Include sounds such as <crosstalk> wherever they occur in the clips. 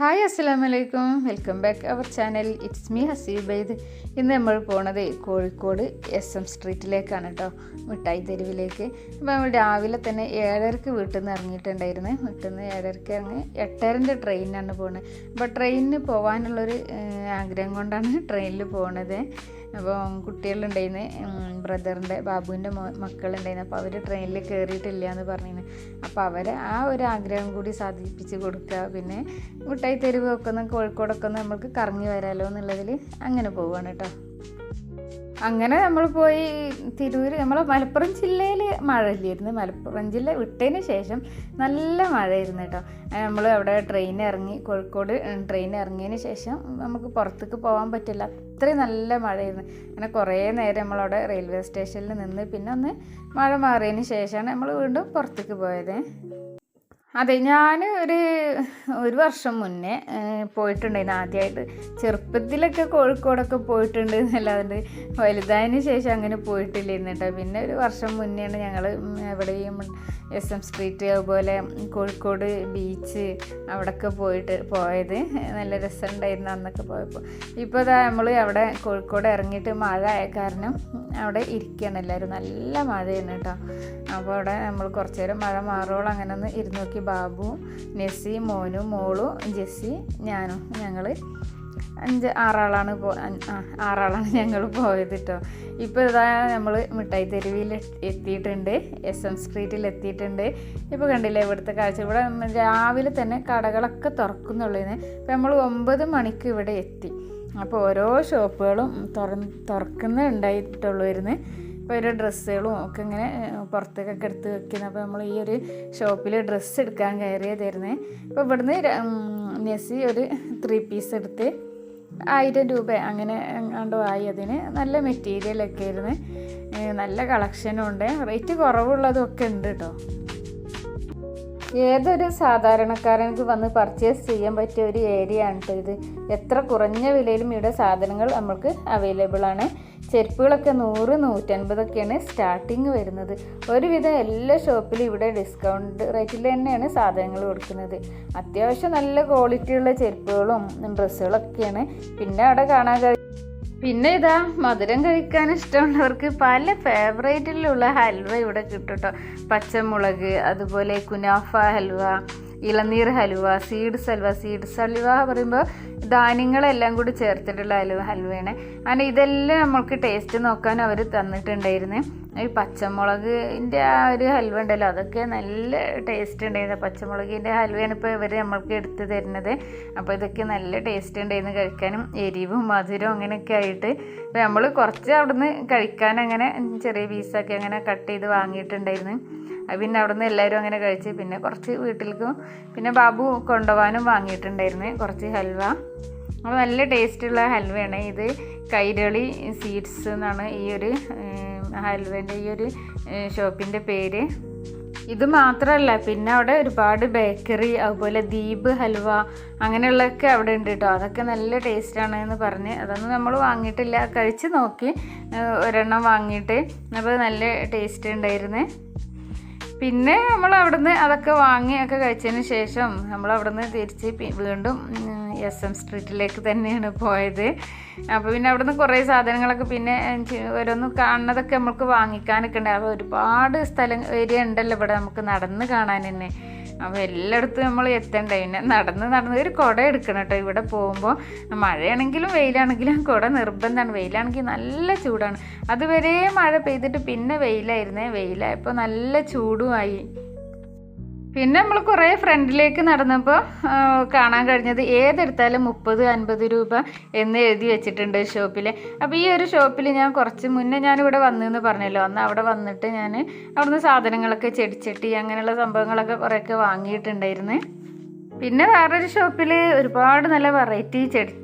Hi അസ്സലാമു വലൈക്കും welcome back our channel. It's me ഹസീബൈദ് ഇന്ന് നമ്മൾ പോണത് കോഴിക്കോട് എസ് എം സ്ട്രീറ്റിലേക്കാണ് കേട്ടോ മിഠായി തെരുവിലേക്ക്. അപ്പോൾ നമ്മൾ രാവിലെ തന്നെ ഏഴരക്ക് വീട്ടിൽ നിന്ന് ഇറങ്ങിയിട്ടുണ്ടായിരുന്നു. വീട്ടിൽ നിന്ന് ഏഴരക്ക് ഇറങ്ങി എട്ടരന്റെ ട്രെയിനിനാണ് പോകുന്നത് അപ്പോൾ ട്രെയിനിന് പോകാനുള്ളൊരു ആഗ്രഹം കൊണ്ടാണ് ട്രെയിനിൽ പോണത്. അപ്പോൾ കുട്ടികളുണ്ടായിരുന്നു ബ്രദറിന്റെ ബാബുവിന്റെ മക്കളുണ്ടായിരുന്നു അപ്പോൾ അവർ ട്രെയിനിൽ കയറിയിട്ടില്ല എന്ന് പറഞ്ഞിരുന്നു അപ്പോൾ അവരെ ആ ഒരു ആഗ്രഹം കൂടി സാധിപ്പിച്ച് കൊടുക്കുക. പിന്നെ മിഠായി തെരുവൊക്കെ ഒന്ന് കോഴിക്കോടൊക്കെ ഒന്ന് നമുക്ക് കറങ്ങി വരാമല്ലോ എന്നുള്ളതിൽ അങ്ങനെ പോവുകയാണ് കേട്ടോ. അങ്ങനെ നമ്മൾ പോയി തിരൂർ നമ്മളെ മലപ്പുറം ജില്ലയിൽ മഴ ഇല്ലായിരുന്നു. മലപ്പുറം ജില്ല വിട്ടതിന് ശേഷം നല്ല മഴയായിരുന്നു കേട്ടോ. നമ്മൾ അവിടെ ട്രെയിൻ ഇറങ്ങി കോഴിക്കോട് ട്രെയിൻ ഇറങ്ങിയതിന് ശേഷം നമുക്ക് പുറത്തേക്ക് പോകാൻ പറ്റില്ല. അത്രയും നല്ല മഴയായിരുന്നു. അങ്ങനെ കുറേ നേരം നമ്മളവിടെ റെയിൽവേ സ്റ്റേഷനിൽ നിന്ന് പിന്നെ ഒന്ന് മഴ മാറിയതിന് ശേഷമാണ് നമ്മൾ വീണ്ടും പുറത്തേക്ക് പോയത്. അതെ ഞാൻ ഒരു ഒരു വർഷം മുന്നേ പോയിട്ടുണ്ടായിരുന്നു ആദ്യമായിട്ട് ചെറുപ്പത്തിലൊക്കെ കോഴിക്കോടൊക്കെ പോയിട്ടുണ്ട് എന്നല്ലാതെ വലുതായതിന് ശേഷം അങ്ങനെ പോയിട്ടില്ലായിരുന്നു കേട്ടോ പിന്നെ ഒരു വർഷം മുന്നെയാണ് ഞങ്ങൾ എവിടെയും എസ് എം സ്ട്രീറ്റ് അതുപോലെ കോഴിക്കോട് ബീച്ച് അവിടെയൊക്കെ പോയിട്ട് പോയത്. നല്ല രസമുണ്ടായിരുന്നു അന്നൊക്കെ പോയപ്പോൾ. ഇപ്പോൾ ഇതാ നമ്മൾ അവിടെ കോഴിക്കോട് ഇറങ്ങിയിട്ട് മഴ ആയ കാരണം അവിടെ ഇരിക്കുകയാണ് എല്ലാവരും. നല്ല മഴയാണ് കേട്ടോ. അപ്പോൾ അവിടെ നമ്മൾ കുറച്ച് നേരം മഴ മാറോളം അങ്ങനെ ഒന്ന് ഇരുന്ന് നോക്കി ബാബു നെസ്സി മോനും മോളും ജെസ്സി ഞാനും ഞങ്ങൾ അഞ്ച് ആറാളാണ് പോ ആറാളാണ് <laughs> ഞങ്ങൾ പോയത് കേട്ടോ ഇപ്പോൾ ഇതാ നമ്മൾ മിഠായി തെരുവിൽ എത്തിയിട്ടുണ്ട്. എസ് എം സ്ട്രീറ്റിൽ എത്തിയിട്ടുണ്ട്. ഇപ്പോൾ കണ്ടില്ലേ ഇവിടുത്തെ കാഴ്ച. ഇവിടെ രാവിലെ തന്നെ കടകളൊക്കെ തുറക്കുന്നുള്ളതിന് ഇപ്പോൾ നമ്മൾ ഒമ്പത് മണിക്ക് ഇവിടെ എത്തി. അപ്പോൾ ഓരോ ഷോപ്പുകളും തുറ തുറക്കുന്നുണ്ടായിട്ടുള്ളായിരുന്നു ഇപ്പോൾ ഒരു ഡ്രസ്സുകളും ഒക്കെ ഇങ്ങനെ പുറത്തേക്കൊക്കെ എടുത്ത് വെക്കുന്നത് അപ്പോൾ നമ്മൾ ഈ ഒരു ഷോപ്പിൽ ഡ്രസ്സ് എടുക്കാൻ കയറിയതായിരുന്നു. അപ്പോൾ ഇവിടുന്ന് നെസി ഒരു ത്രീ പീസ് എടുത്ത് ആയിരം രൂപ അങ്ങനെ എങ്ങാണ്ടോ ആയി. അതിന് നല്ല മെറ്റീരിയലൊക്കെ ആയിരുന്നു. നല്ല കളക്ഷനും ഉണ്ട്. റേറ്റ് കുറവുള്ളതും ഒക്കെ ഉണ്ട് കേട്ടോ ഏതൊരു സാധാരണക്കാരനക്ക് വന്ന് പർച്ചേസ് ചെയ്യാൻ പറ്റിയ ഒരു ഏരിയ ആണ് ഇത്. എത്ര കുറഞ്ഞ വിലയിലും ഇവിടെ സാധനങ്ങൾ നമുക്ക് അവൈലബിൾ ആണ്. ചെരുപ്പുകളൊക്കെ നൂറ് നൂറ്റൻപതൊക്കെയാണ് സ്റ്റാർട്ടിങ് വരുന്നത്. ഒരുവിധം എല്ലാ ഷോപ്പിലും ഇവിടെ ഡിസ്കൗണ്ട് റേറ്റിൽ തന്നെയാണ് സാധനങ്ങൾ കൊടുക്കുന്നത്. അത്യാവശ്യം നല്ല ക്വാളിറ്റിയുള്ള ചെരുപ്പുകളും ഡ്രസ്സുകളൊക്കെയാണ്. പിന്നെ അവിടെ കാണാൻ പിന്നെ ഇതാ മധുരം കഴിക്കാൻ ഇഷ്ടമുള്ളവർക്ക് പല ഫേവറേറ്റിലുള്ള ഹൽവ ഇവിടെ കിട്ടും കേട്ടോ പച്ചമുളക് അതുപോലെ കുനാഫ ഹൽവ ഇളനീർ ഹലുവ സീഡ്സ് ഹലുവ സീഡ്സ് ഹലുവ പറയുമ്പോൾ ധാന്യങ്ങളെല്ലാം കൂടി ചേർത്തിട്ടുള്ള ഹലുവ ഹലുവയാണ്. അങ്ങനെ ഇതെല്ലാം നമ്മൾക്ക് ടേസ്റ്റ് നോക്കാൻ അവർ തന്നിട്ടുണ്ടായിരുന്നു. ഈ പച്ചമുളകിന്റെ ആ ഒരു ഹൽവ ഉണ്ടല്ലോ അതൊക്കെ നല്ല ടേസ്റ്റ് ഉണ്ടായിരുന്നു. പച്ചമുളകിന്റെ ഹൽവയാണ് ഇപ്പോൾ ഇവർ നമ്മൾക്ക് എടുത്തു തരുന്നത്. അപ്പോൾ ഇതൊക്കെ നല്ല ടേസ്റ്റ് ഉണ്ടായിരുന്നു കഴിക്കാനും. എരിവും മധുരവും അങ്ങനെയൊക്കെ ആയിട്ട്. ഇപ്പോൾ നമ്മൾ കുറച്ച് അവിടുന്ന് കഴിക്കാൻ അങ്ങനെ ചെറിയ പീസൊക്കെ അങ്ങനെ കട്ട് ചെയ്ത് വാങ്ങിയിട്ടുണ്ടായിരുന്നു. അത് പിന്നെ അവിടെ നിന്ന് എല്ലാവരും അങ്ങനെ കഴിച്ച് പിന്നെ കുറച്ച് വീട്ടിലേക്കും പിന്നെ ബാബു കൊണ്ടുപോകാനും വാങ്ങിയിട്ടുണ്ടായിരുന്നു കുറച്ച് ഹൽവ. അപ്പോൾ നല്ല ടേസ്റ്റുള്ള ഹൽവയാണ് ഇത്. കൈരളി സീഡ്സ് എന്നാണ് ഈ ഒരു ഹൽവേന്റെ ഈ ഒരു ഷോപ്പിന്റെ പേര്. ഇത് മാത്രമല്ല പിന്നെ അവിടെ ഒരുപാട് ബേക്കറി അതുപോലെ ദീപ് ഹൽവ അങ്ങനെയുള്ളതൊക്കെ അവിടെ ഉണ്ട് കേട്ടോ അതൊക്കെ നല്ല ടേസ്റ്റാണ് എന്ന് പറഞ്ഞ് അതൊന്നും നമ്മൾ വാങ്ങിയിട്ടില്ല. കഴിച്ച് നോക്കി ഒരെണ്ണം വാങ്ങിയിട്ട്. അപ്പോൾ നല്ല ടേസ്റ്റ് ഉണ്ടായിരുന്നു. പിന്നെ നമ്മൾ അവിടുന്ന് അതൊക്കെ വാങ്ങി ഒക്കെ കഴിച്ചതിന് ശേഷം നമ്മൾ അവിടുന്ന് തിരിച്ച് വീണ്ടും എസ് എം സ്ട്രീറ്റിലേക്ക് തന്നെയാണ് പോയത്. അപ്പോൾ പിന്നെ അവിടുന്ന് കുറേ സാധനങ്ങളൊക്കെ പിന്നെ ഓരോന്ന് കാണുന്നതൊക്കെ നമുക്ക് വാങ്ങിക്കാനൊക്കെ ഉണ്ട്. അപ്പോൾ ഒരുപാട് സ്ഥലം ഏരിയ ഉണ്ടല്ലോ ഇവിടെ നമുക്ക് നടന്ന് കാണാൻ തന്നെ. അപ്പോൾ എല്ലായിടത്തും നമ്മൾ എത്തണ്ടേ? പിന്നെ നടന്ന് നടന്ന് ഒരു കുട എടുക്കണം കേട്ടോ. ഇവിടെ പോകുമ്പോൾ മഴയാണെങ്കിലും വെയിലാണെങ്കിലും കുട നിർബന്ധമാണ്. വെയിലാണെങ്കിൽ നല്ല ചൂടാണ്. അതുവരെ മഴ പെയ്തിട്ട് പിന്നെ വെയിലായിരുന്നേ. വെയിലായപ്പോൾ നല്ല ചൂടുമായി പിന്നെ നമ്മൾ കുറേ ഫ്രണ്ടിലേക്ക് നടന്നപ്പോൾ കാണാൻ കഴിഞ്ഞത് ഏതെടുത്താലും മുപ്പത് അൻപത് രൂപ എന്ന് എഴുതി വെച്ചിട്ടുണ്ട് ഷോപ്പിൽ അപ്പോൾ ഈ ഒരു ഷോപ്പിൽ ഞാൻ കുറച്ച് മുന്നേ ഞാനിവിടെ വന്നെന്ന് പറഞ്ഞല്ലോ. അന്ന് അവിടെ വന്നിട്ട് ഞാൻ അവിടുന്ന് സാധനങ്ങളൊക്കെ ചെടിച്ചട്ടി അങ്ങനെയുള്ള സംഭവങ്ങളൊക്കെ കുറേയൊക്കെ വാങ്ങിയിട്ടുണ്ടായിരുന്നു. പിന്നെ വേറൊരു ഷോപ്പിൽ ഒരുപാട് നല്ല വെറൈറ്റി ചെടി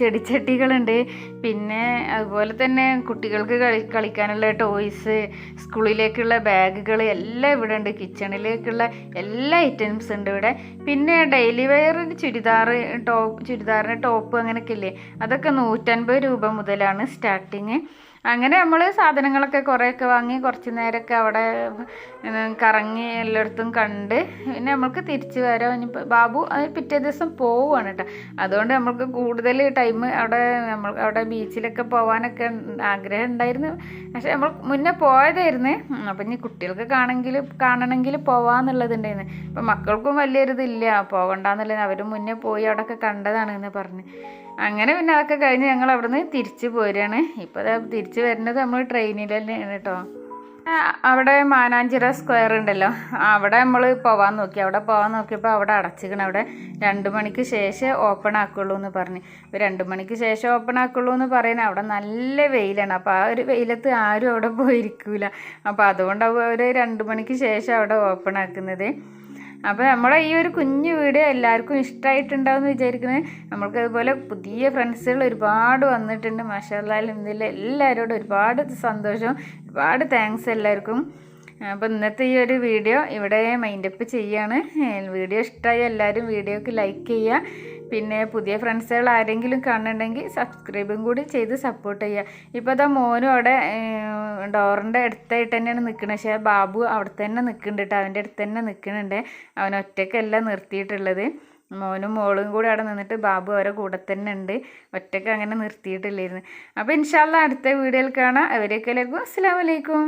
ചെടിച്ചട്ടികളുണ്ട്. പിന്നെ അതുപോലെ തന്നെ കുട്ടികൾക്ക് കളി കളിക്കാനുള്ള ടോയ്സ് സ്കൂളിലേക്കുള്ള ബാഗുകൾ എല്ലാം ഇവിടെ ഉണ്ട് കിച്ചണിലേക്കുള്ള എല്ലാ ഐറ്റംസ് ഉണ്ട് ഇവിടെ. പിന്നെ ഡെയിലി വെയറിന് ചുരിദാർ ടോപ്പ് ചുരിദാറിന് ടോപ്പ് അങ്ങനെയൊക്കെ ഇല്ലേ? അതൊക്കെ നൂറ്റൻപത് രൂപ മുതലാണ് സ്റ്റാർട്ടിങ് അങ്ങനെ നമ്മൾ സാധനങ്ങളൊക്കെ കുറേയൊക്കെ വാങ്ങി കുറച്ച് നേരമൊക്കെ അവിടെ കറങ്ങി എല്ലായിടത്തും കണ്ട് പിന്നെ നമ്മൾക്ക് തിരിച്ച് വരാം. ഇനിയിപ്പോൾ ബാബു പിറ്റേ ദിവസം പോവുകയാണ് കേട്ടോ അതുകൊണ്ട് നമ്മൾക്ക് കൂടുതൽ ടൈം അവിടെ നമ്മൾ അവിടെ ബീച്ചിലൊക്കെ പോകാനൊക്കെ ആഗ്രഹം ഉണ്ടായിരുന്നു. പക്ഷെ നമ്മൾ മുന്നേ പോയതായിരുന്നു. അപ്പം ഇനി കുട്ടികൾക്ക് കാണെങ്കിൽ കാണണമെങ്കിൽ പോവാന്നുള്ളതുണ്ടായിരുന്നു അപ്പം മക്കൾക്കും വലിയൊരിതില്ല. പോകണ്ടെന്നുള്ളത് അവർ മുന്നേ പോയി അവിടെയൊക്കെ കണ്ടതാണ് എന്ന് പറഞ്ഞ്. അങ്ങനെ പിന്നെ അതൊക്കെ കഴിഞ്ഞ് ഞങ്ങൾ അവിടുന്ന് തിരിച്ചു പോരുകയാണ്. ഇപ്പോൾ തിരിച്ചു വരുന്നത് നമ്മൾ ട്രെയിനിൽ തന്നെയാണ് കേട്ടോ. അവിടെ മാനാഞ്ചിറ സ്ക്വയർ ഉണ്ടല്ലോ. അവിടെ നമ്മൾ പോവാൻ നോക്കി. അവിടെ പോവാൻ നോക്കിയപ്പോൾ അവിടെ അടച്ചിക്കണം അവിടെ രണ്ട് മണിക്ക് ശേഷം ഓപ്പൺ ആക്കുള്ളൂ എന്ന് പറഞ്ഞ്. അപ്പോൾ രണ്ട് മണിക്ക് ശേഷം ഓപ്പൺ ആക്കുള്ളൂ എന്ന് പറയുന്നത് അവിടെ നല്ല വെയിലാണ്. അപ്പോൾ ആ ഒരു വെയിലത്ത് ആരും അവിടെ പോയിരിക്കൂല. അപ്പോൾ അതുകൊണ്ടാവും അവർ രണ്ട് മണിക്ക് ശേഷം അവിടെ ഓപ്പൺ ആക്കുന്നത്. അപ്പോൾ നമ്മളെ ഈ ഒരു കുഞ്ഞു വീഡിയോ എല്ലാവർക്കും ഇഷ്ടമായിട്ടുണ്ടാവും എന്ന് വിചാരിക്കുന്നത്. നമ്മൾക്ക് അതുപോലെ പുതിയ ഫ്രണ്ട്സുകൾ ഒരുപാട് വന്നിട്ടുണ്ട്. മാഷാല്ലാലും ഇതിൽ എല്ലാവരോടും ഒരുപാട് സന്തോഷം. ഒരുപാട് താങ്ക്സ് എല്ലാവർക്കും. അപ്പോൾ ഇന്നത്തെ ഈ ഒരു വീഡിയോ ഇവിടെ മൈൻഡപ്പ് ചെയ്യാണ് വീഡിയോ ഇഷ്ടമായി എല്ലാവരും വീഡിയോക്ക് ലൈക്ക് ചെയ്യുക. പിന്നെ പുതിയ ഫ്രണ്ട്സുകൾ ആരെങ്കിലും കാണുന്നുണ്ടെങ്കിൽ സബ്സ്ക്രൈബും കൂടി ചെയ്ത് സപ്പോർട്ട് ചെയ്യുക. ഇപ്പോൾ അതാ മോനും അവിടെ ഡോറിന്റെ അടുത്തായിട്ട് തന്നെയാണ് നിൽക്കുന്നത് പക്ഷേ ബാബു അവിടെ തന്നെ നിൽക്കുന്നുണ്ട് കേട്ടോ അവന്റെ അടുത്ത് തന്നെ നിൽക്കുന്നുണ്ട് അവൻ ഒറ്റയ്ക്കല്ല നിർത്തിയിട്ടുള്ളത്. മോനും മോളും കൂടി അവിടെ നിന്നിട്ട് ബാബു അവരെ കൂടെ തന്നെ ഉണ്ട്. ഒറ്റയ്ക്ക് അങ്ങനെ നിർത്തിയിട്ടില്ലായിരുന്നു. അപ്പോൾ ഇൻഷാല്ല അടുത്ത വീഡിയോയിൽ കാണാം. അവരേക്കെല്ലാവർക്കും അസ്സാം വലൈക്കും